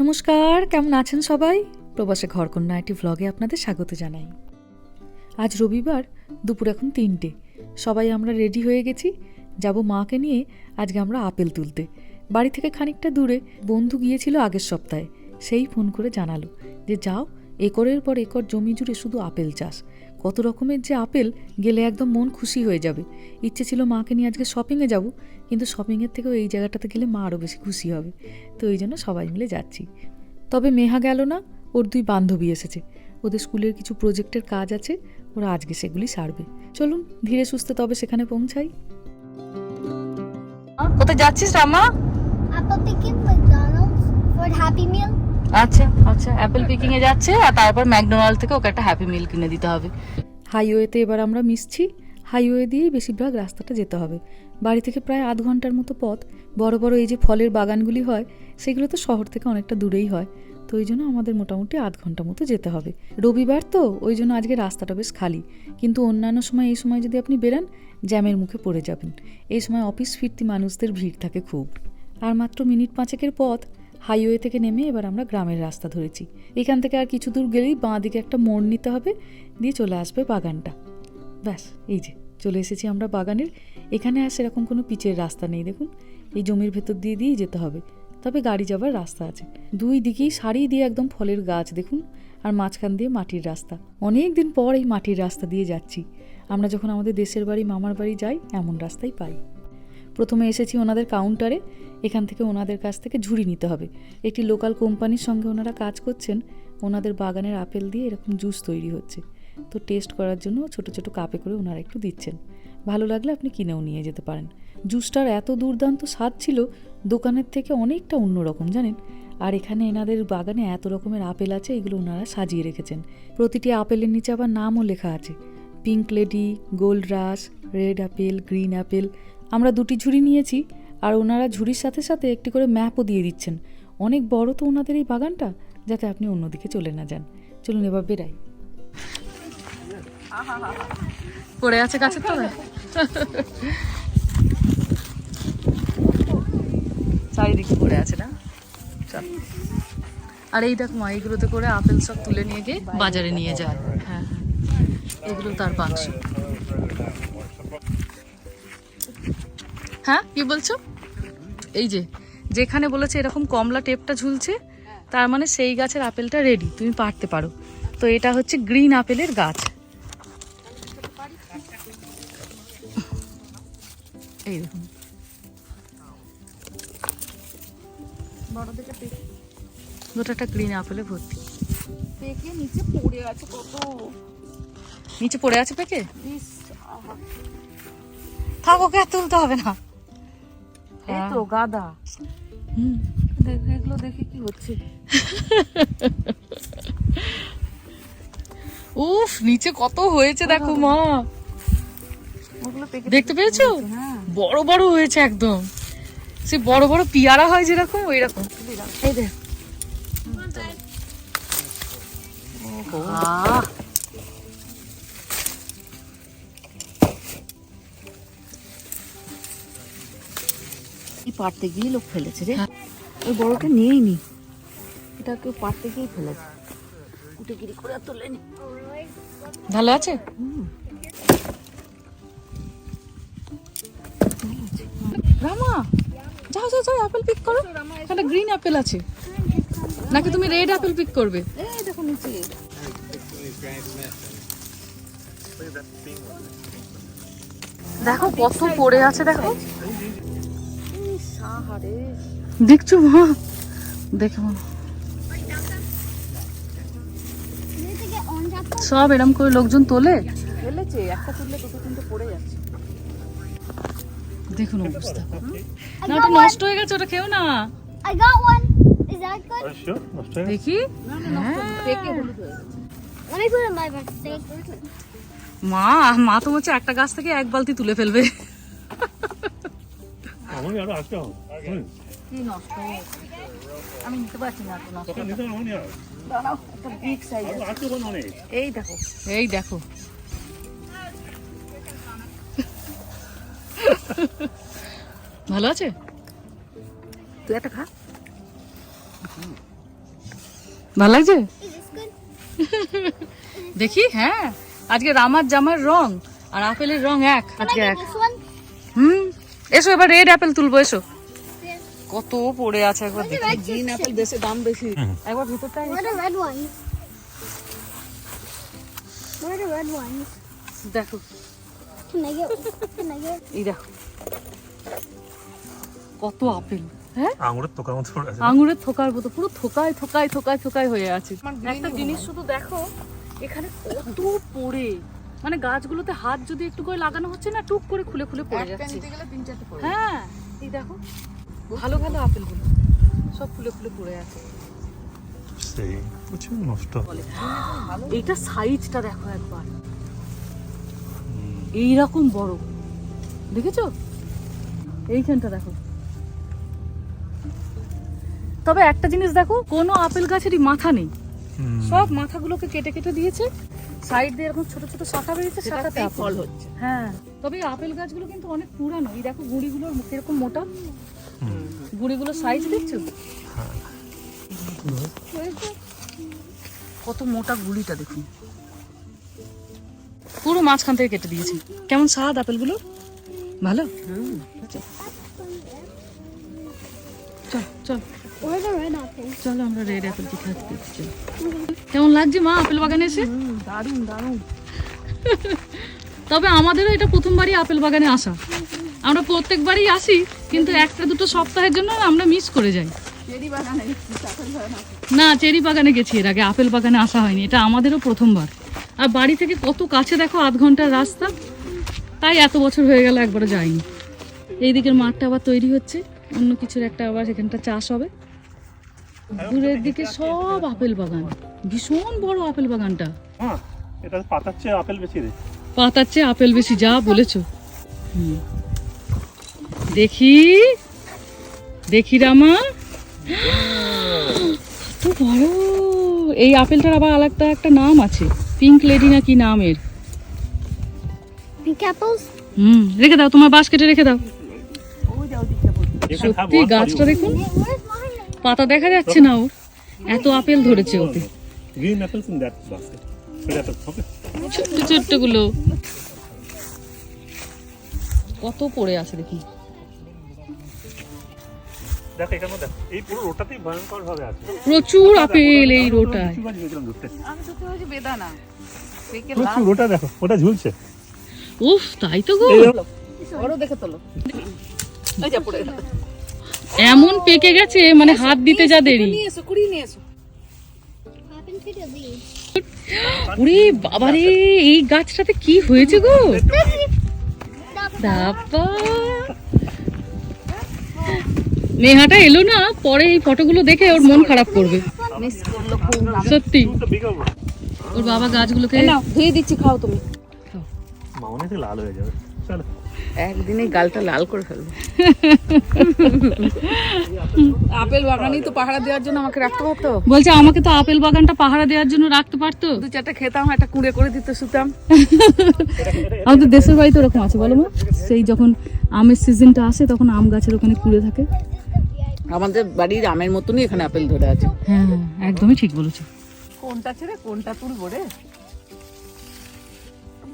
নমস্কার, কেমন আছেন সবাই? প্রবাসে ঘরকন্যা একটি ভ্লগে আপনাদের স্বাগত জানাই। আজ রবিবার, দুপুর এখন তিনটে। সবাই আমরা রেডি হয়ে গেছি। যাব মাকে নিয়ে আজকে আমরা আপেল তুলতে। বাড়ি থেকে খানিকটা দূরে, বন্ধু গিয়েছিল আগের সপ্তাহে। সেই ফোন করে জানালো যে, যাও, একরের পর একর জমি জুড়ে শুধু আপেল চাষ। কত রকমের যে আপেল গেলে একদম মন খুশি হয়ে যাবে। ইচ্ছে ছিল মাকে নিয়ে আজকে শপিংয়ে যাব কিন্তু শপিংয়ের থেকেও এই জায়গাটাতে গেলে মা আরও বেশি খুশি হবে। তো এই জন্য সবাই মিলে যাচ্ছি। তবে মেহা গেল না ওর দুই বান্ধবী এসেছে। ওদের স্কুলের কিছু প্রজেক্টের কাজ আছে ওরা আজকে সেগুলি সারবে। চলুন ধীরে সুস্থে তবে সেখানে পৌঁছাই। কোথায় যাচ্ছিস রামা? for Happy Meal. আচ্ছা আচ্ছা অ্যাপেল পিকিং এ যাচ্ছে আর তারপর ম্যাকডোনাল্ড থেকে ওকে একটা হ্যাপি মিল কিনে দিতে হবে। হাইওয়েতে এবার আমরা মিশছি। হাইওয়ে দিয়েই বেশিরভাগ রাস্তাটা যেতে হবে। বাড়ি থেকে প্রায় আধ ঘণ্টার মতো পথ। বড় বড় এই যে ফলের বাগানগুলি হয়, সেগুলো তো শহর থেকে অনেকটা দূরেই হয়। তো ওই জন্য আমাদের মোটামুটি আধ ঘণ্টা মতো যেতে হবে। রবিবার তো, ওই জন্য আজকে রাস্তাটা বেশ খালি। কিন্তু অন্যান্য সময়, এই সময় যদি আপনি বেরান, জ্যামের মুখে পড়ে যাবেন। এই সময় অফিস ফিরতি মানুষদের ভিড় থাকে খুব। আর মাত্র মিনিট পাঁচেকের পথ হাইওয়ে থেকে নেমে এবার আমরা গ্রামের রাস্তা ধরেছি। এখান থেকে আর কিছু দূর গেলেই বাঁ দিকে একটা মোড় নিতে হবে, দিয়ে চলে আসবে বাগানটা। ব্যাস, এই যে, চলে এসেছি আমরা বাগানের। এখানে আর সেরকম কোনো পিচের রাস্তা নেই, দেখুন। এই জমির ভেতর দিয়ে দিয়েই যেতে হবে। তবে গাড়ি যাবার রাস্তা আছে। দুই দিকেই সারি দিয়ে একদম ফলের গাছ, দেখুন, আর মাঝখান দিয়ে মাটির রাস্তা। অনেক দিন পর এই মাটির রাস্তা দিয়ে যাচ্ছি। আমরা যখন আমাদের দেশের বাড়ি, মামার বাড়ি যাই, এমন রাস্তাই পাই। প্রথমে এসেছি ওনাদের কাউন্টারে এখান থেকে ওনাদের কাছ থেকে ঝুড়ি নিতে হবে। একটি লোকাল কোম্পানির সঙ্গে ওনারা কাজ করছেন, ওনাদের বাগানের আপেল দিয়ে এরকম জুস তৈরি হচ্ছে। তো টেস্ট করার জন্য ছোট ছোট কাপে করে ওনারা একটু দিচ্ছেন। ভালো লাগলে আপনি কিনেও নিয়ে যেতে পারেন। জুসটার এত দুর্দান্ত স্বাদ ছিল, দোকানের থেকে অনেকটা অন্যরকম জানেন? আর এখানে এনাদের বাগানে এত রকমের আপেল আছে, এগুলো ওনারা সাজিয়ে রেখেছেন। প্রতিটি আপেলের নিচে আবার নামও লেখা আছে। Pink lady gold rush red apple green apple আমরা দুটি ঝুড়ি নিয়েছি আর ওনারা ঝুড়ির সাথে সাথে একটি করে ম্যাপও দিয়ে দিচ্ছেন। অনেক বড় তো ওনাদের এই বাগানটা, যাতে আপনি অন্যদিকে চলে না যান। চলুন এবার বেরাই। পড়ে আছে গাছের তলায়? চারিদিকে পড়ে আছে না? আর এই দেখ মা, এইগুলোতে করে আপেল সব তুলে নিয়ে গিয়ে বাজারে নিয়ে যায়। হ্যাঁ হ্যাঁ। এগুলো তার বাক্স। হ্যাঁ? কি বলছো? এই যে যেখানে বলেছে এরকম কমলা টেপটা ঝুলছে তার মানে সেই গাছের আপেলটা রেডি তুমি পারতে পারো। তো এটা হচ্ছে গ্রিন আপেলের গাছ। এই দেখুন। গ্রিন আপেলে ভর্তি। পেকে নিচে পড়ে আছে কত? নিচে পড়ে আছে পেকে। থাক ওকে তুলতে হবে না। এই তো গাদা দেখ এগুলো দেখে কি হচ্ছে? উফ নিচে কত হয়েছে দেখো মা। দেখতে পেয়েছ? হ্যাঁ। বড় বড় হয়েছে একদম। সে বড় বড় পিয়ারা হয় যেরকম ওই রকম এই দেখ। এই গিয়ে লোক ফেলেছে রে। হ্যাঁ। ওই বড়টা নিয়েই নি। এটা কেউ পাড়তে গিয়েই ফেলেছে। গিরি করে আর তোলেনি ভালো আছে? রামা যাও যাও যাও আপেল পিক করো। এখানে গ্রিন আপেল আছে। নাকি তুমি রেড আপেল পিক করবে? এই দেখো নিচে। দেখো কত পড়ে আছে দেখো। দেখছ মা? দেখো. সব এরম করে লোকজন তোলে? দেখুন অবস্থা। না ওটা নষ্ট হয়ে গেছে ওটা খেও না। I got one. Is that good? Are you sure? Let's try it. দেখি। হয়ে গেছে। Let me put it in my birthday. মা মা তো হচ্ছে একটা গাছ থেকে এক বালতি তুলে ফেলবে। অমনি আরও আসতে হবে কি নষ্ট আমি নিতে পারছি না তো নষ্ট নিতে অমনি আর দাঁড়াও একটা বিগ সাইজ আসতে কোন অনেক এই দেখো এই দেখো ভালো আছে? তুই একটা খা। ভালো লাগছে? দেখি হ্যাঁ। আজকে রামার জামার রং আর আপেলের রং এক আজকে এক। হুম। এসো এবার রেড অ্যাপেল তুলবো এসো। কত পড়ে আছে একবার দেখি। গ্রিন অ্যাপেল দেশে দাম বেশি। একবার ভিতরটা Where are the red ones? Where are the red ones? দেখো। Can I get? Can I get? এই দেখো। কত আপেল হ্যাঁ? আঙুরের তোকার মতো পড়ে আছে। আঙুরের থোকার মতো পুরো থোকায় থোকায় থোকায় থোকায় হয়ে আছে। একটা জিনিস শুধু দেখো এখানে কত পড়ে। মানে গাছগুলোতে হাত যদি একটু করে লাগানো হচ্ছে না টুক করে খুলে খুলে পড়ে যাচ্ছে। হ্যাঁ। এই দেখো ভালো ভালো আপেলগুলো সব ফুলে ফুলে পড়ে আছে। সেই প্রচুর নষ্ট এইটা সাইজটা দেখো একবার। এইরকম বড়। দেখেছ? এইখানটা দেখো। তবে একটা জিনিস দেখো কোনো আপেল গাছেরই মাথা নেই। সব মাথাগুলোকে কেটে কেটে দিয়েছে। সাইড দিয়ে এরকম ছোট ছোট শাখা বেরিয়েছে শাখাতে ফল হচ্ছে। হ্যাঁ। তবে আপেল গাছগুলো কিন্তু অনেক পুরানো। এই দেখো গুঁড়িগুলোর কীরকম মোটা। হুম। গুঁড়িগুলোর সাইজ দেখছ? কত মোটা গুঁড়িটা দেখুন। পুরো মাঝখান থেকে কেটে দিয়েছি। কেমন স্বাদ আপেলগুলো? ভালো? চল চল। চলো আমরা রেড অ্যাপেল চল কেমন লাগছে মা আপেল বাগানে এসে? দারুণ দারুণ। তবে আমাদেরও এটা প্রথমবারই আপেল বাগানে আসা। আমরা প্রত্যেকবারই আসি কিন্তু একটা দুটো সপ্তাহের জন্য আমরা মিস করে যাই। বাগানে না। চেরি বাগানে গেছি এর আগে আপেল বাগানে আসা হয়নি এটা আমাদেরও প্রথমবার। আর বাড়ি থেকে কত কাছে দেখো আধ ঘণ্টার রাস্তা? তাই এত বছর হয়ে গেল একবারও যাইনি। এই দিকের মাঠটা আবার তৈরি হচ্ছে অন্য কিছুর একটা আবার সেখানটা চাষ হবে। দূরের দিকে সব আপেল বাগান। ভীষণ বড় আপেল বাগানটা। হ্যাঁ এটা পাতার চেয়ে আপেল বেশি রে। পাতার চেয়ে আপেল বেশি যা বলেছ। দেখি। দেখি রামা। কত বড়। এই আপেলটার আবার আলাদা একটা নাম আছে। পিঙ্ক লেডি না কি নামের হুম রেখে দাও তোমার বাস্কেটে রেখে দাও। সত্যি গাছটা দেখুন? পাতা দেখা যাচ্ছে না ওর। এত আপেল ধরেছে ওতে? ছোট্ট ছোট্টগুলো কত পড়ে আছে দেখি। দেখ এখানে দেখ। এই পুরো রোটাতেই ভয়ঙ্কর ভাবে আছে। প্রচুর আপেল এই রোটায়। প্রচুর দেখো ওটা ঝুলছে। উফ তাই তো গো। দেখে। তোলো। এমন পেকে গেছে মানে হাত দিতে যা দেরি? ওরে বাবারে এই গাছটাতে কি হয়েছে গো? বাবা। নেহাটা এলো না পরে এই ফটোগুলো দেখে ওর মন খারাপ করবে। মিস করল খুব সত্যি. ওর বাবা গাছগুলোকে ধুয়ে দিচ্ছি খাও তুমি। মামনি লাল হয়ে যাবে। চলো। একদিনে গালটা লাল করে ফেলব। আপেল বাগানই তো পাহারা দেওয়ার জন্য আমাকে রাখতে পারতো। বলছে আমাকে তো আপেল বাগানটা পাহারা দেওয়ার জন্য রাখতে পারতো। দু চারটা খেতাম একটা কুড়ে করে দিতে শুতাম। আমাদের দেশের বাড়িতে ওরকম আছে বলো মা। সেই যখন আমের সিজনটা আসে তখন আম গাছের ওখানে কুড়ে থাকে। আমাদের বাড়ির আমের মতনই এখানে আপেল ধরে আছে। হ্যাঁ হ্যাঁ একদমই ঠিক বলেছ। কোনটা ছেড়ে কোনটা তুলবো রে?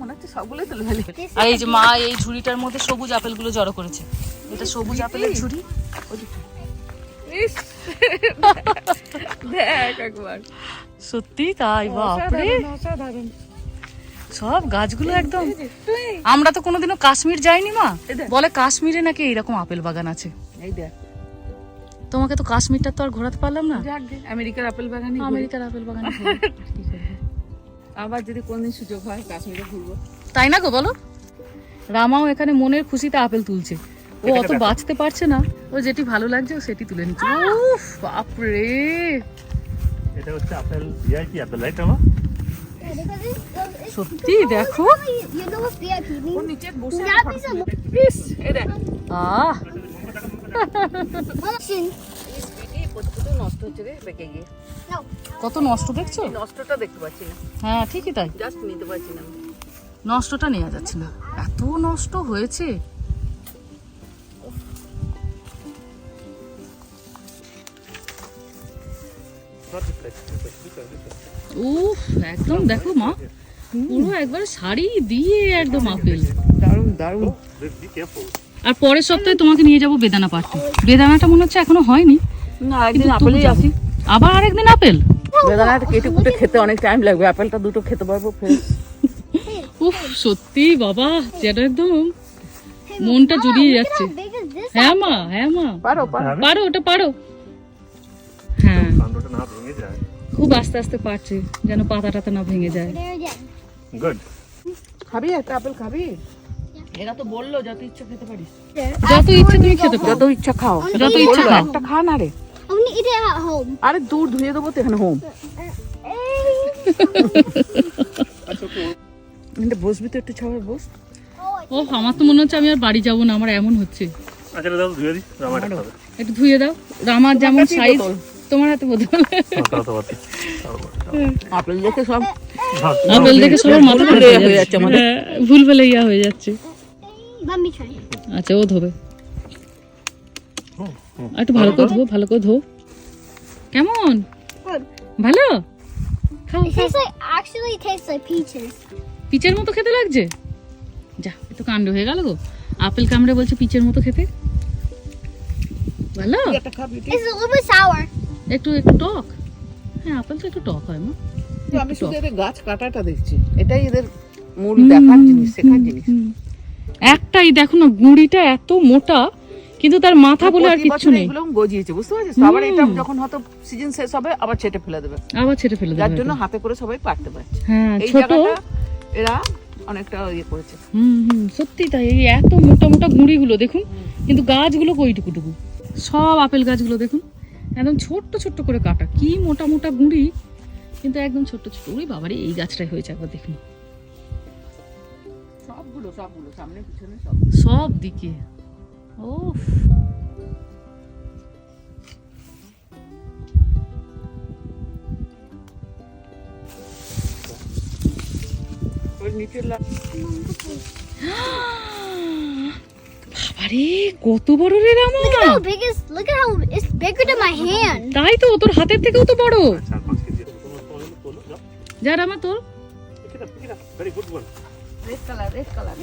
মনে হচ্ছে সবগুলোই তুলে ফেলি। আর এই যে মা এই ঝুড়িটার মধ্যে সবুজ আপেলগুলো জড়ো করেছে। এটা সবুজ আপেলের ঝুড়ি। দেখ একবার। সত্যি? তাই বাপরে। সব গাছগুলো একদম। আমরা তো কোনোদিনও কাশ্মীর যাইনি মা। বলে কাশ্মীরে নাকি এইরকম আপেল বাগান আছে। এই দেখ। তোমাকে তো কাশ্মীরটা তো আর ঘোরাতে পারলাম না। আমেরিকার আপেল বাগানে আমেরিকার আপেল বাগান আবার যদি কোনদিন সুযোগ হয় কাশ্মীরে ঘুরবো। তাই না গো বলো? রামাও এখানে মনের খুশিতে আপেল তুলছে। ও অত বাঁচতে পারছে না। ও যেটি ভালো লাগছে ও সেটি তুলে নিচ্ছে। উফ বাপরে! এটা হচ্ছে apple VIP apple right it's- সত্যি দেখো। ও নিচে বসে আহ! নষ্ট হচ্ছে রে পেকে গিয়ে. কত নষ্ট দেখছ? নষ্টটা দেখতে পাচ্ছি না। হ্যাঁ ঠিকই তাই। জাস্ট নিতে পারছি না। নষ্টটা নেওয়া যাচ্ছে না। এত নষ্ট হয়েছে। উফ একদম দেখো মা। পুরো একবার শাড়ি দিয়ে একদম আপেল দারুণ দারুণ। আর পরের সপ্তাহে তোমাকে নিয়ে যাব বেদানা পার্টি বেদানাটা মনে হচ্ছে এখনও হয়নি। না একদিন আপেলেই আসি। আবার আরেকদিন আপেল? বেদানাটা কেটে কুটে খেতে অনেক টাইম লাগবে। আপেলটা দুটো খেতে পারব ফ্রেশ উফ সত্যি বাবা যেটা একদম মনটা জুড়িয়ে যাচ্ছে। হ্যাঁ মা হ্যাঁ মা। পারো পারো। ওটা পারো। হ্যাঁ। খুব আস্তে আস্তে পারছে যেন পাতা টাতা না ভেঙে যায়। গুড খাবি একটা আপেল খাবি? এরা তো বলল যত ইচ্ছা খেতে পারিস। যত ইচ্ছে তুমি খেতে পারো। যত ইচ্ছা খাও। যত ইচ্ছা খাও। একটা খা না রে। Eat it at home. আরে দূর ধুয়ে দেবো তো এখানে হোম এটা বসবি তো একটু ছাড়া বস। ও আমার তো মনে হচ্ছে আমি আর বাড়ি যাব না আমার এমন হচ্ছে। আচ্ছা দাও ধুয়ে দিই রামাটা খাবে একটু ধুয়ে দাও। রামার যেমন সাইজ তোমার হাতে বোতল হ্যাঁ। আপেল দেখে সব আপেল দেখে সবার মাথা খারাপ হয়ে হয়ে যাচ্ছে। আমাদের। হ্যাঁ, ভুল ভুলে ইয়া হয়ে যাচ্ছে। আচ্ছা ও ধোবে। একটু ভালো করে ধো ভালো করে ধো কেমন? ভালো? পিচের মতো খেতে লাগছে? যা একটু কাণ্ড হয়ে গেল গো। আপেল কামড়ে বলছে পিচের মতো খেতে। ভালো. একটু একটু টক। হ্যাঁ আপেল তো একটু টক হয় মা। আমি শুধু এদের গাছ কাটাটা দেখছি। এটাই এদের মূল দেখার জিনিস শেখার জিনিস। একটাই দেখো না গুঁড়িটা এত মোটা। কিন্তু তার মাথা বলে আর বছর নেই। এগুলো গজিয়েছে বুঝতে পারছিস? আবার এটা যখন হয়তো সিজন শেষ হবে আবার ছেটে ফেলে দেবে। আবার ছেড়ে ফেলে যার দেবে জন্য হাতে করে সবাই পারতে পারছে। হ্যাঁ এই ছোট। জায়গাটা এরা অনেকটা ইয়ে করেছে। হুম হুম সত্যি তাই। এই এত মোটা মোটা গুঁড়িগুলো দেখুন। কিন্তু গাছগুলো কইটুকুটুকু। সব আপেল গাছগুলো দেখুন। একদম ছোট্ট ছোট্ট করে কাটা। কি মোটা মোটা গুঁড়ি। কিন্তু একদম ছোট্ট ছোট্ট। ওই বাবারে এই গাছটাই হয়েছে একবার দেখুন। সবগুলো সবগুলো সামনে পিছনে সব। সব দিকে। ও ওই নিচের লা- বাবারে কত বড় রে রামা Look at how big is. Look at how it's bigger than my hand. তাই তো তোর হাতের থেকেও তো বড়। যা রামা তোর. Very good one. Red colour red colour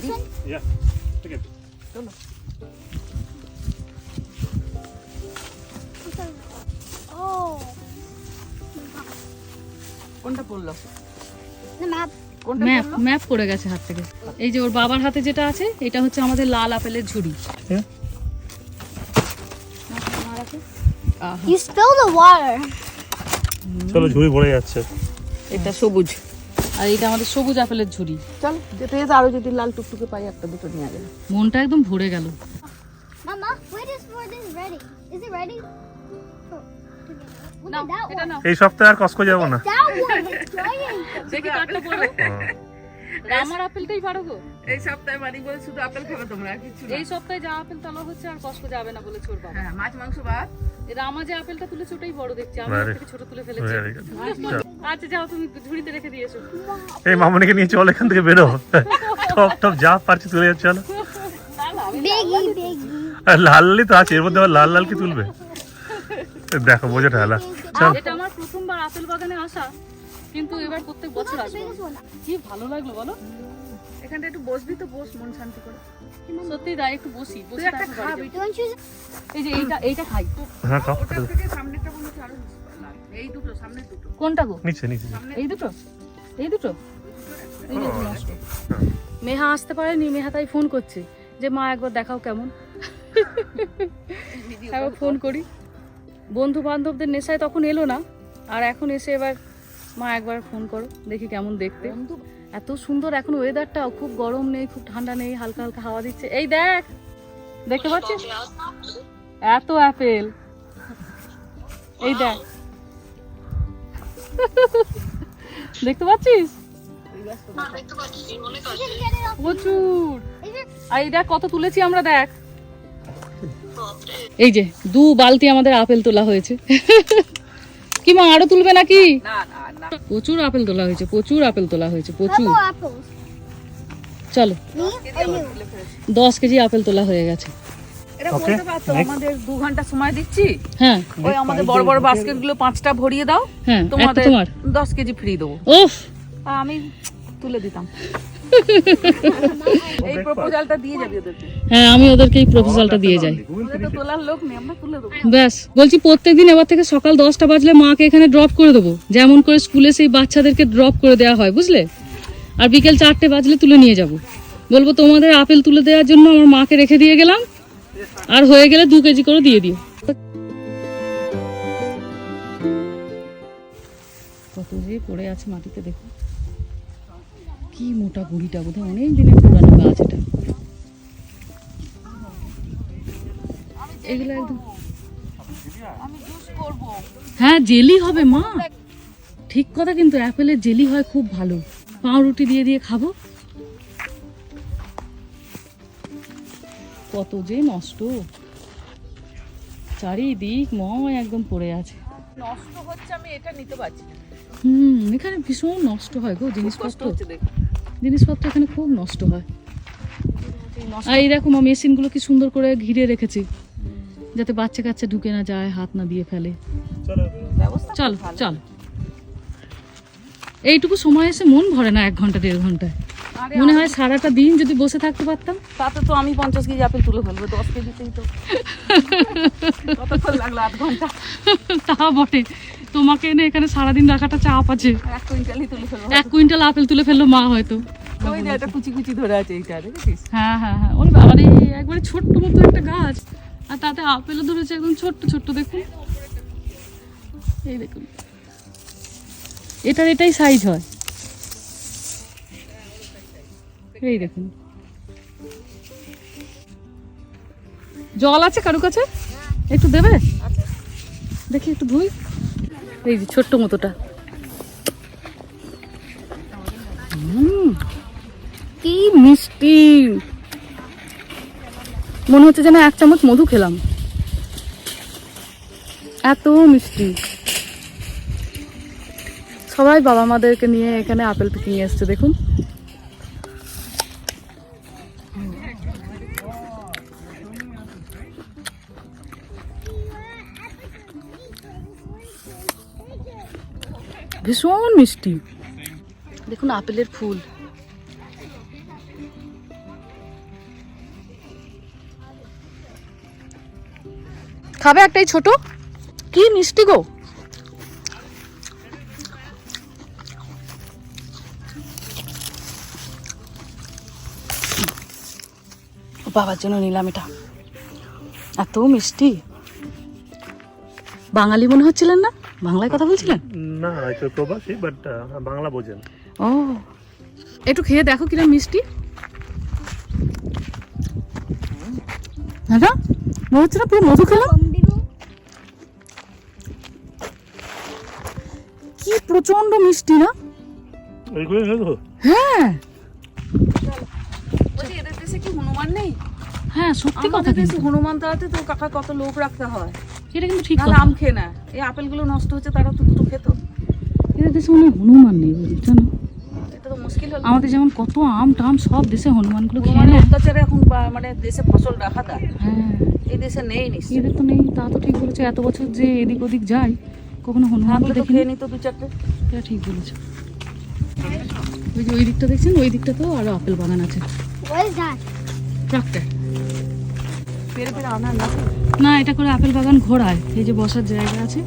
কোনটা পড়ল the map. কোনটা ম্যাপ ম্যাপ পড়ে গেছে হাত থেকে এই যে ওর বাবার হাতে যেটা আছে এটা হচ্ছে আমাদের লাল আপেলের ঝুড়ি Yeah. You spilled the water. চলো ঝুড়ি ভরে যাচ্ছে এটা সবুজ আর এটা আমাদের সবুজ আপেলের ঝুড়ি চল যেতে যেতে আরও যদি লাল টুকটুকে পাই একটা দুটো নিয়ে মনটা একদম ভরে গেল Mama, wait is for this ready. Is it ready? এই সপ্তাহে আর কসকো যাব না। That one is giant. দেখি কাটটা পড়ো আমার আপেলটাই পারো গো। এই সপ্তাহে বাড়ি বলে শুধু আপেল খাবে তোমরা কিছু এই সপ্তাহে যা আপেল তোলা হচ্ছে আর কষ্ট যাবে না বলেছে ওর বাবা। হ্যাঁ মাছ মাংস বাদ। রামা যে আপেলটা তুলেছে ওটাই বড় দেখছি আমি থেকে ছোট তুলে ফেলেছি. আচ্ছা যাও তুমি ঝুড়িতে রেখে দিয়ে এসো। এই মামনিকে নিয়ে চল এখান থেকে বেরো। টপ টপ যা পারছি তুলে যাচ্ছে চলো। লাল লালই তো আছে এর মধ্যে আবার লাল লাল কি তুলবে? দেখো বোঝা চল এটা আমার প্রথমবার আপেল বাগানে আসা কিন্তু এবার প্রত্যেক বছর আসব। কি ভালো লাগল বলো? এখানটা একটু বসবি তো বস মন শান্তি করে। সত্যি তাই একটু বসি বসে একটা তারপর বাড়ি খাবি যাব। You want to choose? এই যে এইটা এইটা খাই। হ্যাঁ খাও ওটার থেকে সামনেটা মনে হচ্ছে আরও এই দুটো সামনে দুটো। কোনটা গো? নিচে নিচে। এই দুটো? এই দুটো? এই দুটো নষ্ট মেহা আসতে পারেনি মেহা তাই ফোন করছে যে মা একবার দেখাও কেমন? একবার ফোন করি। বন্ধু বান্ধবদের নেশায় তখন এলো না। আর এখন এসে এবার মা একবার ফোন করো দেখি কেমন দেখতে। এত সুন্দর এখন ওয়েদারটাও খুব গরম নেই খুব ঠান্ডা নেই হালকা হালকা হাওয়া দিচ্ছে। এই দেখ দেখতে পাচ্ছিস? এত অ্যাপেল এই দেখ। দেখতে পাচ্ছিস? off. প্রচুর। আর এই দেখ কত তুলেছি আমরা দেখ। এই যে দু বালতি আমাদের আপেল তোলা হয়েছে। কি মা আরও তুলবে নাকি? না না না প্রচুর আপেল তোলা হয়েছে প্রচুর আপেল তোলা হয়েছে প্রচুর। চলো? দশ কেজি আপেল তোলা হয়ে গেছে. আমাদের দু ঘণ্টা সময় দিচ্ছি। হ্যাঁ। ওই আমাদের বড় বড় বাস্কেটগুলো পাঁচটা ভরিয়ে দাও। হ্যাঁ তোমাদের দশ কেজি ফ্রি দেবো। আমি তুলে দিতাম। এই প্রপোজালটা দিয়ে যাবি ওদেরকে। হ্যাঁ আমি ওদেরকে এই প্রপোজালটা দিয়ে যাই। তোলার লোক নেই আমরা তুলে দেবো। ব্যাস বলছি প্রত্যেকদিন এবার থেকে সকাল দশটা বাজলে মাকে এখানে ড্রপ করে দেবো। যেমন করে স্কুলে সেই বাচ্চাদেরকে ড্রপ করে দেওয়া হয় বুঝলে? আর বিকেল চারটে বাজলে তুলে নিয়ে যাব। বলব তোমাদের আপেল তুলে দেওয়ার জন্য আমার মাকে রেখে দিয়ে গেলাম। আর হয়ে গেলে দু কেজি করে দিয়ে দিও। কত যে পড়ে আছে মাটিতে দেখো। কি মোটা গুড়িটা বোধহয়? অনেক দিনের পুরানো গাছ এটা। এগুলো একদম হ্যাঁ জেলি হবে মা। ঠিক কথা কিন্তু অ্যাপেলের জেলি হয় খুব ভালো। পাউরুটি দিয়ে দিয়ে খাব। কত যে নষ্ট। চারিদিক ময় একদম পড়ে আছে। নষ্ট হচ্ছে আমি এটা নিতে পারছি হুম এখানে ভীষণ নষ্ট হয় গো কষ্ট জিনিসপত্র। হচ্ছে দেখো জিনিসপত্র এখানে খুব নষ্ট হয়। আর এই দেখো মা মেশিনগুলো কি সুন্দর করে ঘিরে রেখেছি। যাতে বাচ্চা কাচ্চা ঢুকে না যায় হাত না দিয়ে ফেলে। চল। চল এইটুকু সময় এসে মন ভরে না এক ঘণ্টা দেড় ঘন্টায়। মনে হয় সারাটা দিন যদি বসে থাকতে পারতাম। তাতে তো আমি পঞ্চাশ কেজি আপেল তুলে ফেলব দশ কেজিতেই তো। কতক্ষণ লাগল? আধ ঘণ্টা। তা বটে। তোমাকে এনে এখানে সারাদিন রাখাটা চাপ আছে। এক কুইন্টালই তুলে ফেলব। এক কুইন্টাল আপেল তুলে ফেলল মা হয়তো। ওই যে একটা কুচি কুচি ধরে আছে এইটা দেখেছিস? হ্যাঁ হ্যাঁ হ্যাঁ। ওর বাবারে একবারে ছোট্ট মতো একটা গাছ। আর তাতে আপেলও ধরেছে একদম ছোট্ট ছোট্ট দেখুন। এই দেখুন। এটার এটাই সাইজ হয়। এই দেখুন। জল আছে কারও কাছে? একটু দেবে? দেখি একটু ধুই। এই যে ছোট্ট মতোটা। কি মিষ্টি। মনে হচ্ছে যেন এক চামচ মধু খেলাম। এত মিষ্টি। সবাই বাবা মাদেরকে নিয়ে এখানে আপেল পিকিং এসছে, দেখুন। ভীষণ মিষ্টি। দেখুন আপেলের ফুল। খাবে একটাই ছোট? কি মিষ্টি গো? বাবার জন্য নিলাম এটা। এত মিষ্টি। বাঙালি মনে হচ্ছিলেন না? বাংলায় কথা বলছিলেন? না হয়তো প্রবাসী বাট বাংলা বোঝেন। ও। একটু খেয়ে দেখো কিরম মিষ্টি। দাদা মনে হচ্ছে না পুরো মধু খেলাম। কি প্রচণ্ড মিষ্টি না? হ্যাঁ। দেশে কি হনুমান নেই? হ্যাঁ সত্যি কথা কিন্তু। হনুমান তাড়াতে তো কাকা কত লোক রাখতে হয়। এটা কিন্তু ঠিক নাহলে আম খেয়ে না। এই আপেলগুলো নষ্ট হচ্ছে তারা তো দুটো খেত। এদের দেশে মনে হয় হনুমান নেই বুঝছ না এটা তো মুশকিল হলো। আমাদের যেমন কত আম টাম সব দেশে হনুমানগুলো খেয়ে নেয়। অত্যাচারে এখন বা- মানে দেশে ফসল রাখা দেয়। হ্যাঁ। এই দেশে নেই নিশ্চয়ই। এদের তো নেই তা তো ঠিক বলেছে। এত বছর যে এদিক ওদিক যাই কখনো হনুমান দেখিনি। খেয়ে নিত দু চারটে। এটা ঠিক বলেছ। ওই যে ওই দিকটা দেখছেন? ওই দিকটাতেও আরও আপেল বাগান আছে? ট্রাক্টর না? না এটা করে আপেল বাগান ঘোরায়। এই যে বসার জায়গা আছে?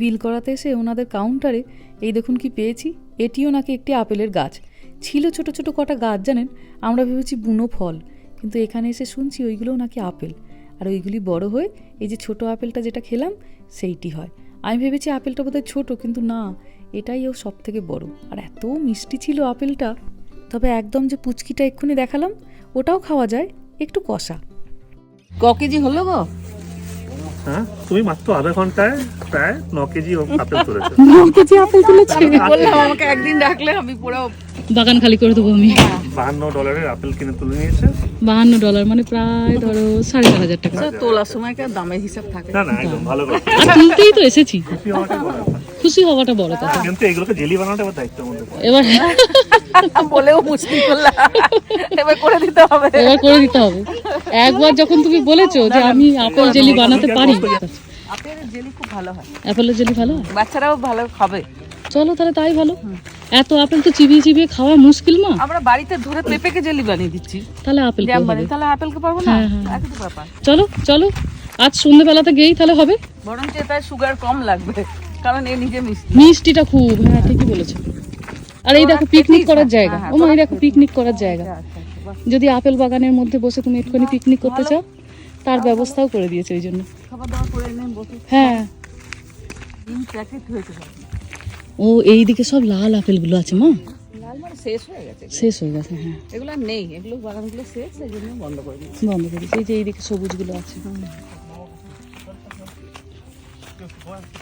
বিল করাতে এসে ওনাদের কাউন্টারে এই দেখুন কি পেয়েছি এটিও নাকি একটি আপেলের গাছ। ছিল ছোট ছোট কটা গাছ জানেন? আমরা ভেবেছি বুনো ফল কিন্তু এখানে এসে শুনছি ওইগুলোও নাকি আপেল। আর ওইগুলি বড় হয়ে এই যে ছোট আপেলটা যেটা খেলাম সেইটি হয়। আমি ভেবেছি আপেলটা বোধহয় ছোট কিন্তু না এটাই ও সব থেকে বড়। আর এত মিষ্টি ছিল আপেলটা তবে একদম যে পুচকিটা এক্ষুনি দেখালাম ওটাও খাওয়া যায় একটু কষা। ক কেজি হলো গো? হ্যাঁ তুমি মাত্র আধা ঘন্টায় প্রায় ন কেজি আপেল তুলেছো। কেজি আপেল তুলেছে? বললাম আমাকে একদিন ডাকলে আমি পুরো বাগান খালি করে দেবো আমি। বাহান্ন ডলারের আপেল কিনে তুলে নিয়েছে। বাহান্ন ডলার মানে প্রায় ধরো সাড়ে চার হাজার টাকা। তোলার সময় দামের হিসাব থাকে? না না একদম ভালো করে আর তুলতেই তো এসেছি। খুশি হওয়াটা বড় কথা। কিন্তু এগুলোকে জেলি বানানোটা মধ্যে পড়ে। এবার বলেও মুশকিল করলাম। এবার করে দিতে হবে। এবার করে দিতে হবে। একবার যখন তুমি বলেছ যে আমি আপেল জেলি বানাতে পারি। আপেলের জেলি খুব ভালো হয়। আপেলের জেলি ভালো? বাচ্চারাও ভালো খাবে। চলো তাহলে তাই ভালো। এত আপেল তো চিবিয়ে চিবিয়ে খাওয়া মুশকিল মা। আমরা বাড়িতে ধরে পেঁপেকে জেলি বানিয়ে দিচ্ছি। তাহলে আপেল তাহলে। আপেলকে পারব না? হ্যাঁ, হ্যাঁ। চলো চলো। আজ সন্ধ্যেবেলাতে গেই তাহলে হবে? বরঞ্চ এটায় সুগার কম লাগবে। কারণ এ নিজে মিষ্টি। মিষ্টিটা খুব হ্যাঁ ঠিকই বলেছ। আর এই দেখো পিকনিক করার জায়গা। হ্যাঁ, ও এই দেখো পিকনিক করার জায়গা। যদি আপেল বাগানের মধ্যে বসে তুমি একটুখানি পিকনিক করতে চাও তার ব্যবস্থাও করে দিয়েছে ওই জন্য। হ্যাঁ। তিন প্যাকেট হয়েছে সব। ও লাল আপেলগুলো আছে মা। লাল মানে শেষ হয়ে গেছে শেষ হয়ে গেছে হ্যাঁ। এগুলো নেই এগুলো বাগানগুলো শেষ এই জন্য বন্ধ করে দিয়েছি। বন্ধ করে দিয়েছে। এই যে এইদিকে সবুজগুলো আছে।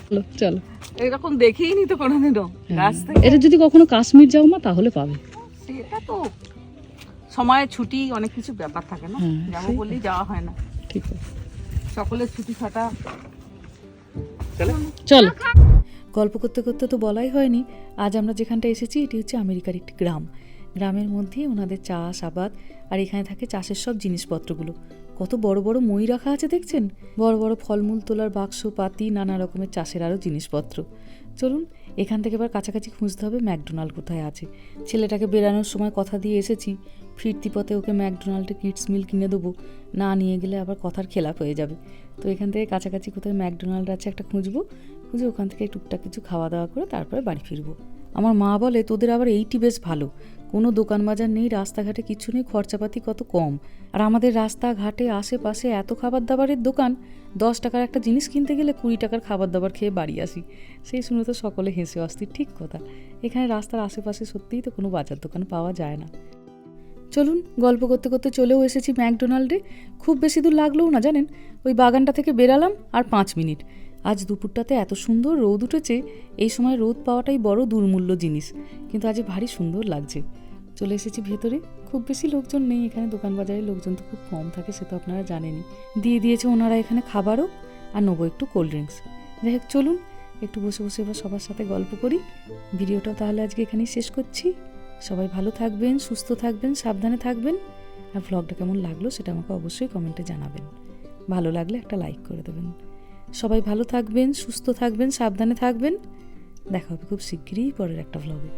চলো। চলো। এরকম দেখেই নি তো। কোনোদিনও গাছ থেকে এটা যদি কখনো কাশ্মীর যাও মা তাহলে পাবে। সেটা তো সময় ছুটি অনেক কিছু ব্যাপার থাকে না। হ্যাঁ, যাব বললেই যাওয়া হয় না। ঠিক আছে। সকলের ছুটি ফাটা চলো। গল্প করতে করতে তো বলাই হয়নি। আজ আমরা যেখানটা এসেছি এটি হচ্ছে আমেরিকার একটি গ্রাম। গ্রামের মধ্যে ওনাদের চাষ আবাদ আর এখানে থাকে চাষের সব জিনিসপত্রগুলো। কত বড় বড় মই রাখা আছে দেখছেন? বড় বড় ফলমূল তোলার বাক্স, পাতি, নানা রকমের চাষের আরও জিনিসপত্র। চলুন, এখান থেকে এবার কাছাকাছি খুঁজতে হবে ম্যাকডোনাল্ড কোথায় আছে। ছেলেটাকে বেরানোর সময় কথা দিয়ে এসেছি, ফিরতি পথে ওকে ম্যাকডোনাল্ডে কিডস মিল কিনে দেবো। না নিয়ে গেলে আবার কথার খেলাপ হয়ে যাবে। তো এখান থেকে কাছাকাছি কোথায় ম্যাকডোনাল্ড আছে একটা খুঁজবো, খুঁজে ওখান থেকে টুকটাক কিছু খাওয়া দাওয়া করে তারপরে বাড়ি ফিরবো। আমার মা বলে, তোদের আবার এইটি বেশ ভালো। কোনো দোকান বাজার নেই, রাস্তাঘাটে কিছু নেই, খরচাপাতি কত কম। আর আমাদের রাস্তাঘাটে, আশেপাশে এত খাবার দাবারের দোকান, দশ টাকার একটা জিনিস কিনতে গেলে কুড়ি টাকার খাবার দাবার খেয়ে বাড়ি আসি। সেই শুনে তো সকলে হেসে অস্থির, ঠিক কথা। এখানে রাস্তার আশেপাশে সত্যিই তো কোনো বাজার দোকান পাওয়া যায় না। চলুন, গল্প করতে করতে চলেও এসেছি ম্যাকডোনাল্ডে। খুব বেশি দূর লাগলেও না, জানেন? ওই বাগানটা থেকে বেরালাম আর পাঁচ মিনিট। আজ দুপুরটাতে এত সুন্দর রোদ উঠেছে, এই সময় রোদ পাওয়াটাই বড় দুর্মূল্য জিনিস। কিন্তু আজ ভারী সুন্দর লাগছে। চলে এসেছি ভেতরে। খুব বেশি লোকজন নেই এখানে দোকান বাজারে লোকজন তো খুব কম থাকে, সে তো আপনারা জানেনই। দিয়ে দিয়েছে ওনারা এখানে খাবারও, আর নেব একটু কোল্ড ড্রিঙ্কস যাই হোক, চলুন, একটু বসে বসে এবার সবার সাথে গল্প করি। ভিডিওটা তাহলে আজকে এখানেই শেষ করছি। সবাই ভালো থাকবেন, সুস্থ থাকবেন, সাবধানে থাকবেন, আর ভ্লগটা কেমন লাগল সেটা আমাকে অবশ্যই কমেন্টে জানাবেন। ভালো লাগলে একটা লাইক করে দেবেন। সবাই ভালো থাকবেন, সুস্থ থাকবেন, সাবধানে থাকবেন। দেখা হবে খুব শিগগিরই পরের একটা ভ্লগে